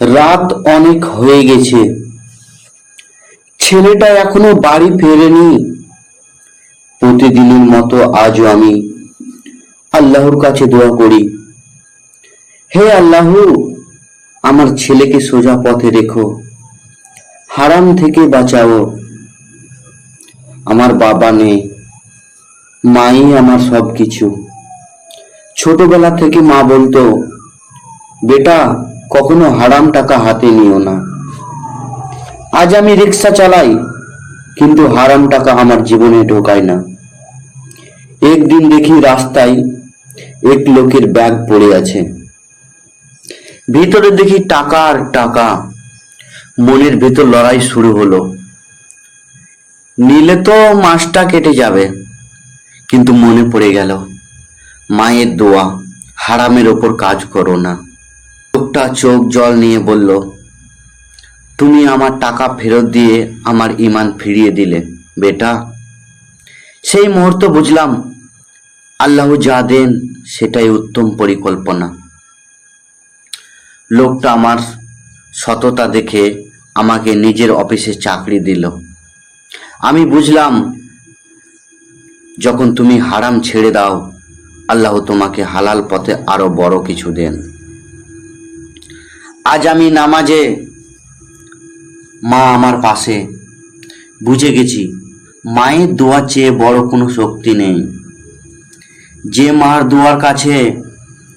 রাত অনেক হয়ে গেছে। ছেলেটা এখনও বাড়ি ফেরেনি। প্রতিদিনের মতো আজও আমি আল্লাহর কাছে দোয়া করি। হে আল্লাহ, আমার ছেলেকে সোজা পথে রেখো। হারাম থেকে বাঁচাও। আমার বাবা নেই, মাই আমার সব কিছু ছোটবেলা থেকে মা বলতো, বেটা কখনো হারাম টাকা হাতে নিও না। আজ আমি রিক্সা চালাই, কিন্তু হারাম টাকা আমার জীবনে ঢোকায় না। একদিন দেখি রাস্তায় এক লোকের ব্যাগ পড়ে আছে। ভিতরে দেখি টাকা আর টাকা। মনের ভেতর লড়াই শুরু হলো। নিলে তো মাসটা কেটে যাবে, কিন্তু মনে পড়ে গেল, মায়ের দোয়া হারামের ওপর কাজ করো না। লোকটা চোখ জল নিয়ে বলল, তুমি আমার টাকা ফেরত দিয়ে আমার ইমান ফিরিয়ে দিলে, বেটা। সেই মুহূর্ত বুঝলাম, আল্লাহ যা দেন সেটাই উত্তম পরিকল্পনা। লোকটা আমার সততা দেখে আমাকে নিজের অফিসে চাকরি দিল। আমি বুঝলাম, যখন তুমি হারাম ছেড়ে দাও, আল্লাহ তোমাকে হালাল পথে আরও বড় কিছু দেন। আজ আমি নামাজে মা আমার পাশে। বুঝে গেছি, মায়ের দোয়ার চেয়ে বড় কোনো শক্তি নেই। যে মার দোয়ার কাছে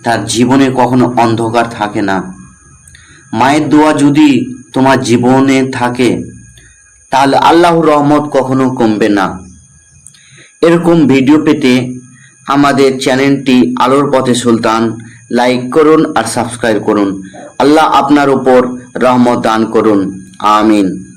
তার জীবনে কখনো অন্ধকার থাকে না। মায়ের দোয়া যদি তোমার জীবনে থাকে, তাহলে আল্লাহর রহমত কখনো কমবে না। এরকম ভিডিও পেতে আমাদের চ্যানেলটি আলোর পথে সুলতান লাইক করুন আর সাবস্ক্রাইব করুন। আল্লাহ আপনার উপর রহমত দান করুন। আমিন।